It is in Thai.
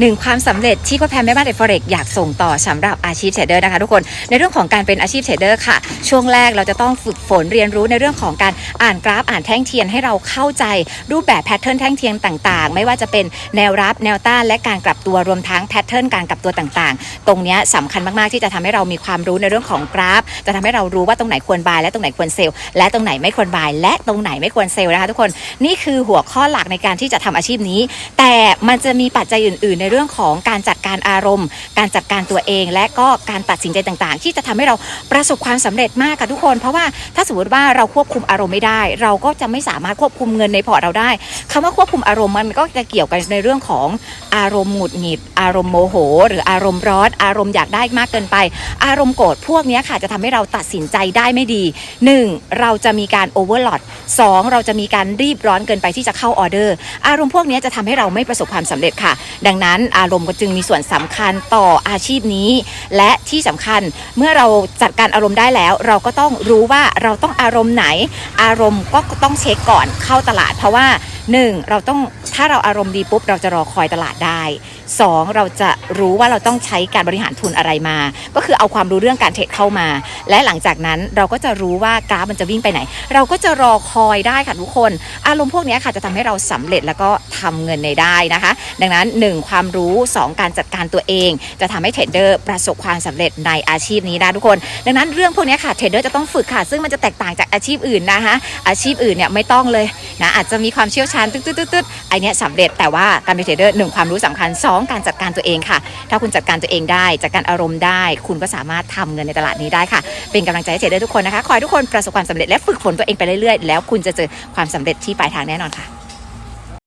หนึ่งความสำเร็จที่พ่อแพมแม่บ้านเอฟเฟรกอยากส่งต่อสำหรับอาชีพเทรดเดอร์นะคะทุกคนในเรื่องของการเป็นอาชีพเทรดเดอร์ค่ะ ช่วงแรกเราจะต้องฝึกฝนเรียนรู้ในเรื่องของการอ่านกราฟอ่านแท่งเทียนให้เราเข้าใจรูปแบบแพทเทิร์นแท่งเทียนต่างๆ ไม่ว่าจะเป็นแนวรับแนวต้านและการกลับตัวรวมทั้งแพทเทิร์นการกลับตัวต่างๆ ตรงนี้ยสำคัญมากๆที่จะทำให้เรามีความรู้ในเรื่องของกราฟ จะทำให้เรารู้ว่าตรงไหนควรบายและตรงไหนควรเซลล์และตรงไหนไม่ควรบาย และตรงไหนไม่ควรเซลล์นะคะทุกคนนี่คือหัวข้อหลักในการที่จะทำอาชีพนี้ แต่มันจะมีปัจจัยอื่น ๆในเรื่องของการจัดการอารมณ์ การจัดการตัวเอง และก็การตัดสินใจต่างๆ ที่จะทำให้เราประสบความสำเร็จมากค่ะทุกคน เพราะว่าถ้าสมมติว่าเราควบคุมอารมณ์ไม่ได้ เราก็จะไม่สามารถควบคุมเงินในพอร์ตเราได้คำว่าควบคุมอารมณ์มันก็จะเกี่ยวกันในเรื่องของอารมณ์หงุดหงิด อารมณ์โมโห หรืออารมณ์ร้อนอารมณ์อยากได้มากเกินไป อารมณ์โกรธพวกนี้ค่ะจะทำให้เราตัดสินใจได้ไม่ดี 1. เราจะมีการโอเวอร์ลอด2เราจะมีการรีบร้อนเกินไปที่จะเข้าออเดอร์ อารมณ์พวกนี้จะทำให้เราไม่ประสบความสำเร็จค่ะ ดังนั้นอารมณ์ก็จึงมีส่วนสำคัญต่ออาชีพนี้ และที่สำคัญเมื่อเราจัดการอารมณ์ได้แล้ว เราก็ต้องรู้ว่าเราต้องอารมณ์ไหน อารมณ์ก็ต้องเช็คก่อนเข้าตลาด เพราะว่า 1. เราต้องถ้าเราอารมณ์ดีปุ๊บ เราจะรอคอยตลาดได้ 2. เราจะรู้ว่าเราต้องใช้การบริหารทุนอะไรมา ก็คือเอาความรู้เรื่องการเทรดเข้ามา และหลังจากนั้นเราก็จะรู้ว่ากราฟมันจะวิ่งไปไหน เราก็จะรอคอยได้ค่ะทุกคน อารมณ์พวกนี้ค่ะจะทำให้เราสำเร็จแล้วก็ทำเงินในได้นะคะ ดังนั้น 1 ความรู้ 2 การจัดการตัวเอง จะทำให้เทรดเดอร์ประสบความสำเร็จในอาชีพนี้ได้ทุกคน ดังนั้นเรื่องพวกนี้ค่ะเทรดเดอร์จะต้องฝึกค่ะ ซึ่งมันจะแตกต่างจากอาชีพอื่นนะคะ อาชีพอื่นเนี่ยไม่ต้องเลย นะอาจจะมีความเชี่ยวชาญตึ๊ดตึ๊ดตึ๊ดตืดไอเนี้ยสำเร็จแต่ว่าการเป็นเทรดเดอร์หนึ่งความรู้สำคัญ 2 การจัดการตัวเองค่ะ ถ้าคุณจัดการตัวเองได้จัดการอารมณ์ได้ คุณก็สามารถทำเงินในตลาดนี้ได้ค่ะ เป็นกำลังใจให้เทรดเดอร์ทุกคนนะคะขอให้ทุกคนประสบความสำเร็จและฝึกฝนตัวเองไปเรื่อยๆ แล้วคุณจะเจอความสำเร็จที่ปลายทางแน่นอนค่ะ